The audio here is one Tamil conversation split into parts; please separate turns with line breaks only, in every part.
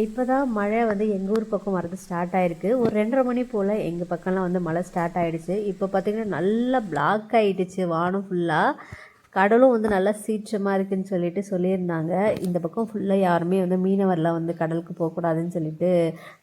இப்போ தான் மழை வந்து எங்கள் ஊர் பக்கம் வரது ஸ்டார்ட் ஆயிருக்கு. ஒரு ரெண்டரை மணி போல் எங்கள் பக்கம்லாம் வந்து மழை ஸ்டார்ட் ஆகிடுச்சு இப்போ பார்த்திங்கன்னா நல்லா பிளாக் ஆகிடுச்சு வானம் ஃபுல்லாக கடலும் வந்து நல்லா சீற்றமாக இருக்குதுன்னு சொல்லிட்டு சொல்லியிருந்தாங்க. இந்த பக்கம் ஃபுல்லாக யாருமே வந்து மீனவர்லாம் வந்து கடலுக்கு போகக்கூடாதுன்னு சொல்லிட்டு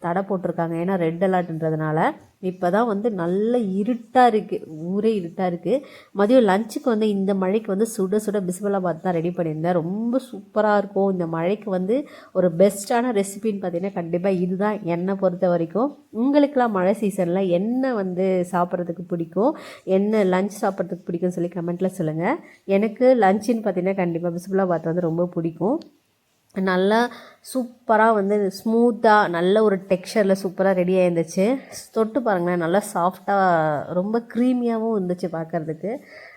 தடை போட்டிருக்காங்க. ஏன்னா ரெட் அலர்ட்ன்றதுனால இப்போ தான் வந்து நல்ல இருட்டாக இருக்குது ஊரே இருட்டாக இருக்குது மதியம் லஞ்சுக்கு வந்து இந்த மழைக்கு வந்து சுட சுட பிஸ்பலாபாத் தான் ரெடி பண்ணியிருந்தேன். ரொம்ப சூப்பராக இருக்கும். இந்த மழைக்கு வந்து ஒரு பெஸ்ட்டான ரெசிபின்னு பார்த்தீங்கன்னா கண்டிப்பாக இதுதான். என்னை பொறுத்த வரைக்கும் உங்களுக்கெலாம் மழை சீசனில் என்ன வந்து சாப்பிட்றதுக்கு பிடிக்கும்? என்ன லஞ்ச் சாப்பிட்றதுக்கு பிடிக்கும்னு சொல்லி கமெண்ட்டில் சொல்லுங்கள் எனக்கு லஞ்சுன்னு பார்த்தீங்கன்னா கண்டிப்பாக பிஸ்பலாபாத் வந்து ரொம்ப பிடிக்கும். நல்லா சூப்பராக வந்து ஸ்மூத்தாக நல்ல ஒரு டெக்ஸ்சரில் சூப்பராக ரெடி ஆயிருந்துச்சு. தொட்டு பாருங்களேன் நல்லா சாஃப்டாக ரொம்ப க்ரீமியாகவும் இருந்துச்சு பார்க்குறதுக்கு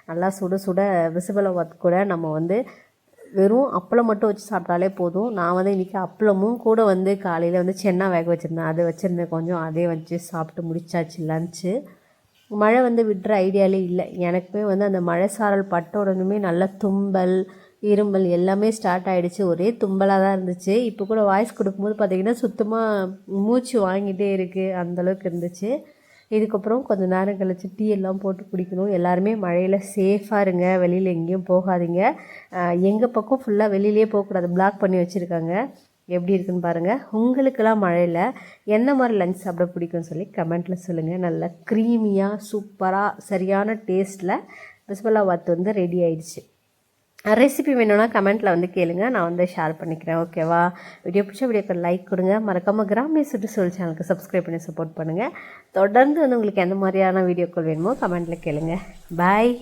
நல்லா சுட சுட விசிபலவாத் கூட நம்ம வந்து வெறும் அப்பளம் மட்டும் வச்சு சாப்பிட்டாலே போதும். நான் வந்து இன்றைக்கி அப்பளமும் கூட வந்து காலையில் வந்து சென்னா வேக வச்சுருந்தேன். அதை வச்சுருந்தேன் கொஞ்சம். அதே வச்சு சாப்பிட்டு முடிச்சாச்சு லஞ்சு மழை வந்து விடுற ஐடியாலே இல்லை. எனக்குமே வந்து அந்த மழை சாரல் பட்ட உடனுமே நல்ல தும்பல் இருமல் எல்லாமே ஸ்டார்ட் ஆகிடுச்சு ஒரே தும்பலாக தான் இருந்துச்சு. இப்போ கூட வாய்ஸ் கொடுக்கும்போது பார்த்திங்கன்னா சுத்தமாக மூச்சு வாங்கிட்டே இருக்குது அந்தளவுக்கு இருந்துச்சு. இதுக்கப்புறம் கொஞ்சம் நேரம் கழித்து டீ எல்லாம் போட்டு குடிக்கணும். எல்லாருமே மழையில் சேஃபாக இருங்க. வெளியில் எங்கேயும் போகாதீங்க. எங்கள் பக்கம் ஃபுல்லாக வெளியிலே போகக்கூடாது. பிளாக் பண்ணி வச்சுருக்காங்க. எப்படி இருக்குன்னு பாருங்கள் உங்களுக்கெல்லாம் மழையில் என்ன மாதிரி லஞ்ச் சாப்பிட பிடிக்கும்னு சொல்லி கமெண்ட்டில் சொல்லுங்கள் நல்லா க்ரீமியாக சூப்பராக சரியான டேஸ்ட்டில் பிஸ்மல்லா வாத்து வந்து ரெடி ஆயிடுச்சு. ரெசிபி வேணும்னா கமெண்ட்டில் வந்து கேளுங்க. நான் வந்து ஷேர் பண்ணிக்கிறேன். ஓகேவா வீடியோ பிடிச்ச வீடியோக்கு லைக் கொடுங்க. மறக்காமல் கிராமிய சுற்றுச்சூழல் சேனலுக்கு சப்ஸ்கிரைப் பண்ணி சப்போர்ட் பண்ணுங்கள் தொடர்ந்து வந்து உங்களுக்கு எந்த மாதிரியான வீடியோக்கள் வேணுமோ கமெண்ட்டில் கேளுங்க. பாய்